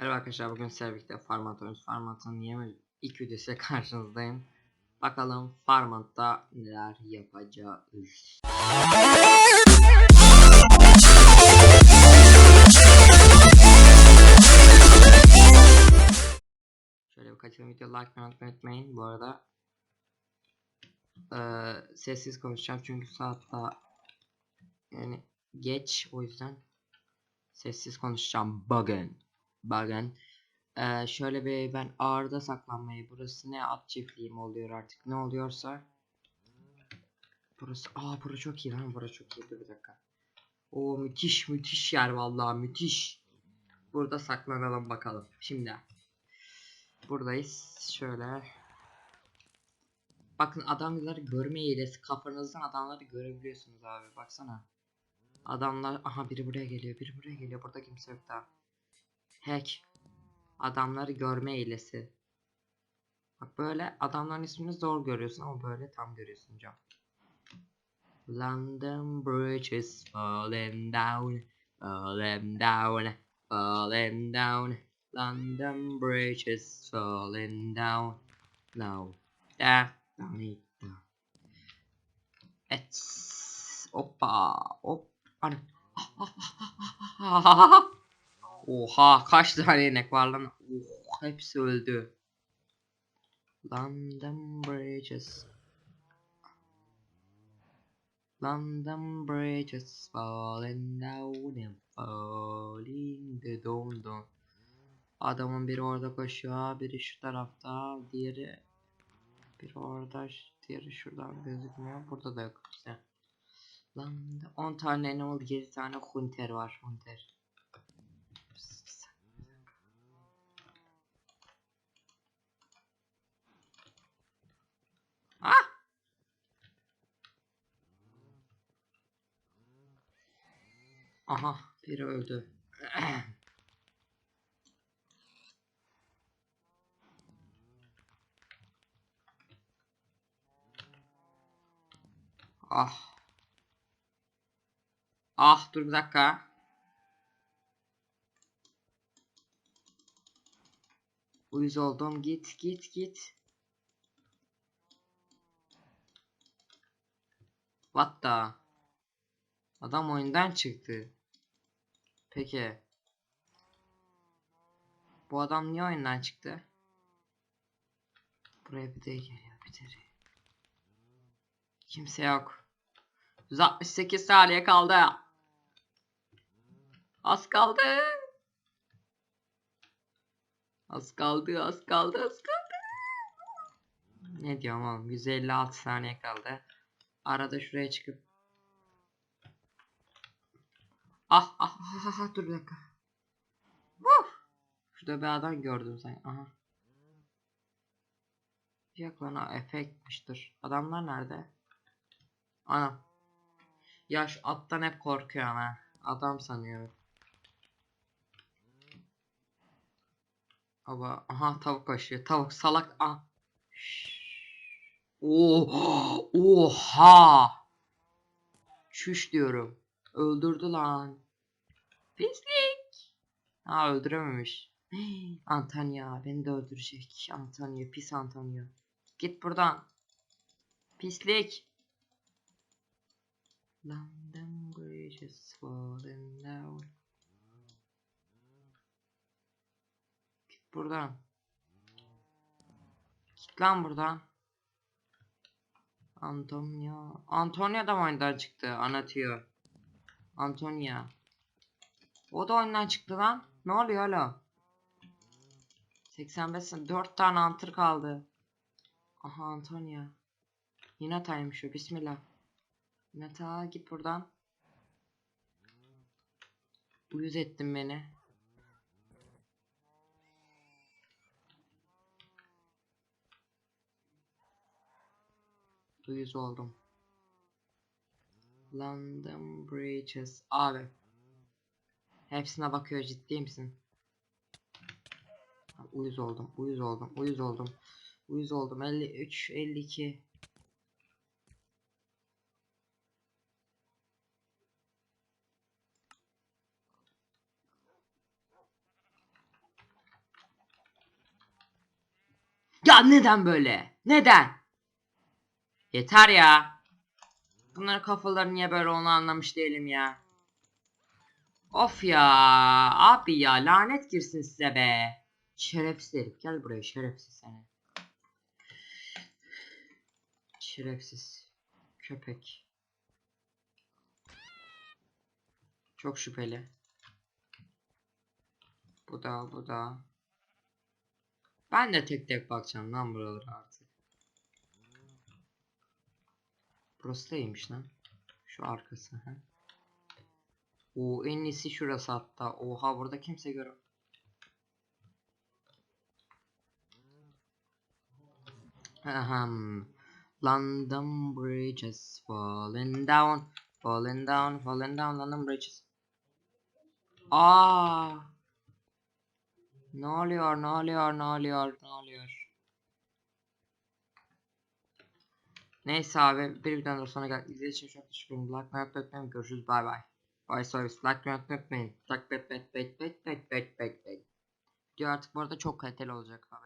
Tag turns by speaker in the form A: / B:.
A: Merhaba arkadaşlar bugün birlikte Farmant oynuyoruz. Farmant'ın yeni ilk videosuyla karşınızdayım. Bakalım Farmant'ta neler yapacağız. Şöyle bir kaçalım video like unutmayı unutmayın. Bu arada eee, sessiz konuşacağım çünkü saat daha yani geç o yüzden sessiz konuşacağım bugün. Bugün. Eee, şöyle bir ben ağırda saklanmayı burası ne at çiftliği mi oluyor artık ne oluyorsa. Burası aa burası çok iyi lan burası çok iyi dur bir dakika. O müthiş müthiş yer vallahi müthiş. Burada saklanalım bakalım. Şimdi buradayız. Şöyle. Bakın adamları görme hilesi kafanızdan adamları görebiliyorsunuz abi baksana. Adamlar aha biri buraya geliyor biri buraya geliyor burada kimse yok daha hack adamları görme hilesi bak böyle adamların ismini zor görüyorsun ama böyle tam görüyorsun can London Bridge is falling down, falling down, falling down. London Bridge is falling down. No, da, da, da. Et, hoppa, hop, ana. Oha, kaç tane inek var lan? Oh, hepsi öldü. London Bridge is London Bridge is falling down and falling the down down. Adamın biri orada koşuyor, biri şu tarafta, diğeri biri orada, diğeri şuradan gözükmüyor. Burada da yok işte. London 10 tane animal, 7 tane hunter var. Hunter. Ah! Aha biri öldü. ah. Ah dur bir dakika. Uyuz oldum git git git. What the? Adam oyundan çıktı. Peki. Bu adam niye oyundan çıktı? Buraya bir de geliyor bir de. Kimse yok. 168 saniye kaldı. Az kaldı. Az kaldı, az kaldı, az kaldı. Ne diyorum oğlum? 156 saniye kaldı. Arada şuraya çıkıp Ah ah ah ah, ah dur bir dakika. Vuf. Şurada bir adam gördüm sen. Aha. Yok efektmiştir. Adamlar nerede? Ana. Ya şu attan hep korkuyorum ha. Adam sanıyorum. Ama aha tavuk koşuyor. Tavuk salak. Ah. Oh, oha. Çüş diyorum. Öldürdü lan. Pislik. Ha öldürememiş. Antalya beni de öldürecek. Antalya pis Antalya. Git buradan. Pislik. London Bridge is falling down. Git buradan. Git lan buradan. Antonia. Antonia da oyundan çıktı? Anlatıyor. Antonia. O da oyundan çıktı lan. Ne oluyor hala? 85 sene 4 tane antır kaldı. Aha Antonia. Yine taymış o. Bismillah. Neta git buradan. Uyuz ettin beni. Duyuz oldum. London Bridges. Abi. Hepsine bakıyor ciddi misin? Uyuz oldum, uyuz oldum, uyuz oldum. Uyuz oldum. 53, 52. Ya neden böyle? Neden? Yeter ya. Bunların kafaları niye böyle onu anlamış değilim ya. Of ya. Abi ya lanet girsin size be. Şerefsiz herif. Gel buraya şerefsiz seni. Şerefsiz. Köpek. Çok şüpheli. Bu da bu da. Ben de tek tek bakacağım lan buralara artık. Burası iyiymiş lan. Şu arkası. Ha. O en iyisi şurası hatta. Oha burada kimse gör. Ahem. London Bridge is falling down, falling down, falling down. London Bridges. Aa. Ne oluyor, ne oluyor, ne oluyor, ne oluyor? Neyse abi bir videodan daha sonra geldik. İzlediğiniz için çok teşekkür ederim. Like, like, unutmayın. Görüşürüz. Bay bay. Bay servis. Like, like, unutmayın. Like, like, like, like, like, like, like, like. Diyor artık bu arada çok kaliteli olacak abi.